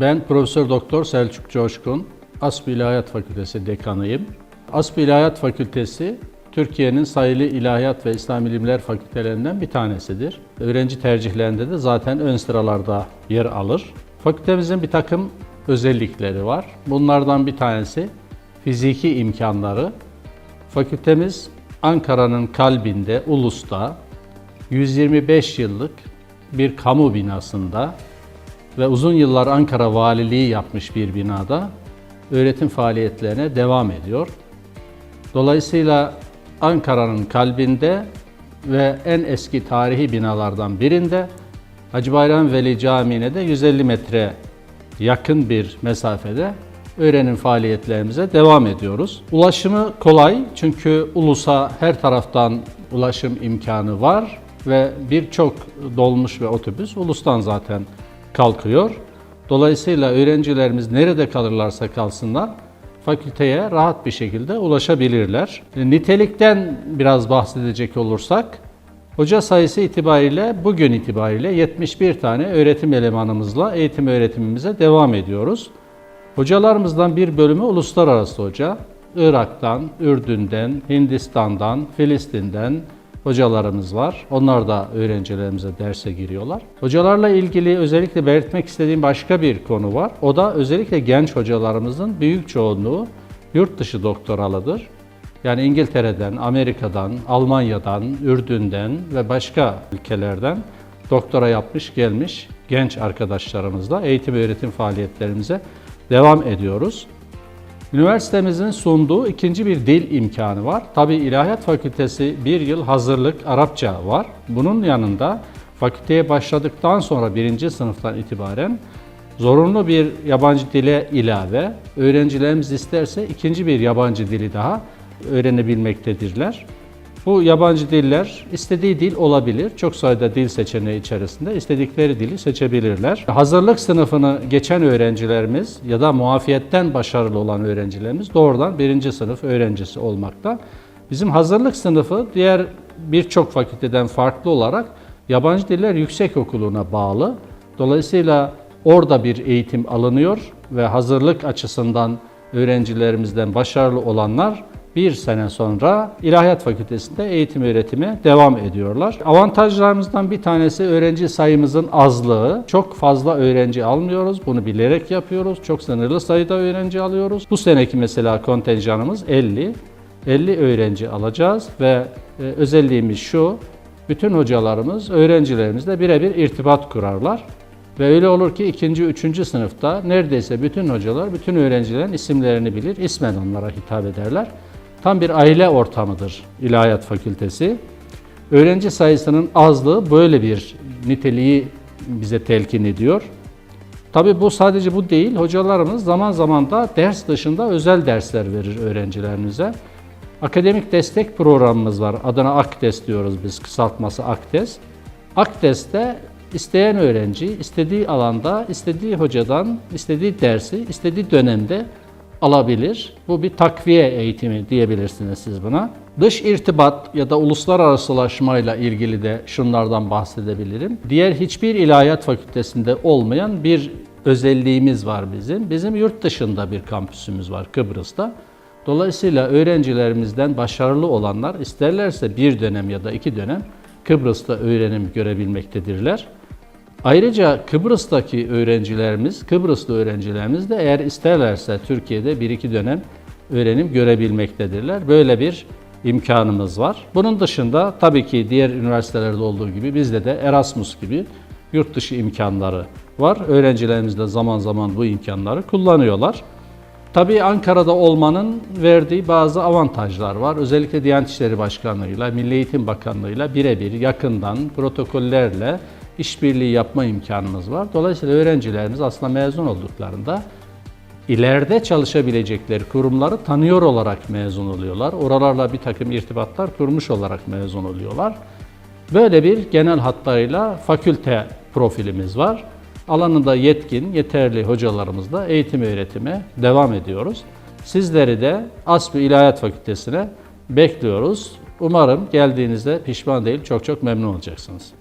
Ben Profesör Doktor Selçuk Coşkun, ASP İlahiyat Fakültesi dekanıyım. ASP İlahiyat Fakültesi Türkiye'nin sayılı ilahiyat ve İslam ilimler fakültelerinden bir tanesidir. Öğrenci tercihlerinde de zaten ön sıralarda yer alır. Fakültemizin bir takım özellikleri var. Bunlardan bir tanesi fiziki imkanları. Fakültemiz Ankara'nın kalbinde, Ulus'ta 125 yıllık bir kamu binasında ve uzun yıllar Ankara Valiliği yapmış bir binada öğretim faaliyetlerine devam ediyor. Dolayısıyla Ankara'nın kalbinde ve en eski tarihi binalardan birinde Hacı Bayram Veli Camii'ne de 150 metre yakın bir mesafede öğrenim faaliyetlerimize devam ediyoruz. Ulaşımı kolay çünkü ulusa her taraftan ulaşım imkanı var ve birçok dolmuş ve otobüs ulustan zaten kalkıyor. Dolayısıyla öğrencilerimiz nerede kalırlarsa kalsınlar fakülteye rahat bir şekilde ulaşabilirler. Nitelikten biraz bahsedecek olursak, hoca sayısı itibariyle bugün itibariyle 71 tane öğretim elemanımızla eğitim öğretimimize devam ediyoruz. Hocalarımızdan bir bölümü uluslararası hoca. Irak'tan, Ürdün'den, Hindistan'dan, Filistin'den hocalarımız var. Onlar da öğrencilerimize derse giriyorlar. Hocalarla ilgili özellikle belirtmek istediğim başka bir konu var. O da özellikle genç hocalarımızın büyük çoğunluğu yurt dışı doktoralıdır. Yani İngiltere'den, Amerika'dan, Almanya'dan, Ürdün'den ve başka ülkelerden doktora yapmış gelmiş genç arkadaşlarımızla eğitim öğretim faaliyetlerimize devam ediyoruz. Üniversitemizin sunduğu ikinci bir dil imkanı var. Tabi İlahiyat Fakültesi bir yıl hazırlık Arapça var. Bunun yanında fakülteye başladıktan sonra birinci sınıftan itibaren zorunlu bir yabancı dile ilave, öğrencilerimiz isterse ikinci bir yabancı dili daha öğrenebilmektedirler. Bu yabancı diller istediği dil olabilir. Çok sayıda dil seçeneği içerisinde istedikleri dili seçebilirler. Hazırlık sınıfını geçen öğrencilerimiz ya da muafiyetten başarılı olan öğrencilerimiz doğrudan birinci sınıf öğrencisi olmakta. Bizim hazırlık sınıfı diğer birçok fakülteden farklı olarak yabancı diller yüksek okuluna bağlı. Dolayısıyla orada bir eğitim alınıyor ve hazırlık açısından öğrencilerimizden başarılı olanlar bir sene sonra İlahiyat Fakültesi'nde eğitim öğretime devam ediyorlar. Avantajlarımızdan bir tanesi öğrenci sayımızın azlığı. Çok fazla öğrenci almıyoruz. Bunu bilerek yapıyoruz. Çok sınırlı sayıda öğrenci alıyoruz. Bu seneki mesela kontenjanımız 50. 50 öğrenci alacağız ve e, özelliğimiz şu. Bütün hocalarımız öğrencilerimizle birebir irtibat kurarlar. Ve öyle olur ki ikinci, üçüncü sınıfta neredeyse bütün hocalar, bütün öğrencilerin isimlerini bilir, ismen onlara hitap ederler. Tam bir aile ortamıdır İlahiyat Fakültesi. Öğrenci sayısının azlığı böyle bir niteliği bize telkin ediyor. Tabi bu sadece bu değil, hocalarımız zaman zaman da ders dışında özel dersler verir öğrencilerimize. Akademik destek programımız var. Adına AKDES diyoruz biz, kısaltması AKDES. AKDES'te isteyen öğrenci istediği alanda, istediği hocadan, istediği dersi, istediği dönemde alabilir. Bu bir takviye eğitimi diyebilirsiniz siz buna. Dış irtibat ya da uluslararasılaşmayla ilgili de şunlardan bahsedebilirim. Diğer hiçbir ilahiyat fakültesinde olmayan bir özelliğimiz var bizim. Bizim yurt dışında bir kampüsümüz var Kıbrıs'ta. Dolayısıyla öğrencilerimizden başarılı olanlar isterlerse bir dönem ya da iki dönem Kıbrıs'ta öğrenim görebilmektedirler. Ayrıca Kıbrıs'taki öğrencilerimiz, Kıbrıslı öğrencilerimiz de eğer isterlerse Türkiye'de bir iki dönem öğrenim görebilmektedirler. Böyle bir imkanımız var. Bunun dışında tabii ki diğer üniversitelerde olduğu gibi bizde de Erasmus gibi yurt dışı imkanları var. Öğrencilerimiz de zaman zaman bu imkanları kullanıyorlar. Tabii Ankara'da olmanın verdiği bazı avantajlar var. Özellikle Diyanet İşleri Başkanlığı'yla, Milli Eğitim Bakanlığı'yla birebir yakından protokollerle işbirliği yapma imkanımız var. Dolayısıyla öğrencilerimiz aslında mezun olduklarında ileride çalışabilecekleri kurumları tanıyor olarak mezun oluyorlar. Oralarla bir takım irtibatlar kurmuş olarak mezun oluyorlar. Böyle bir genel hatlarıyla fakülte profilimiz var. Alanında yetkin, yeterli hocalarımızla eğitim öğretime devam ediyoruz. Sizleri de ASPİ İlahiyat Fakültesi'ne bekliyoruz. Umarım geldiğinizde pişman değil, çok çok memnun olacaksınız.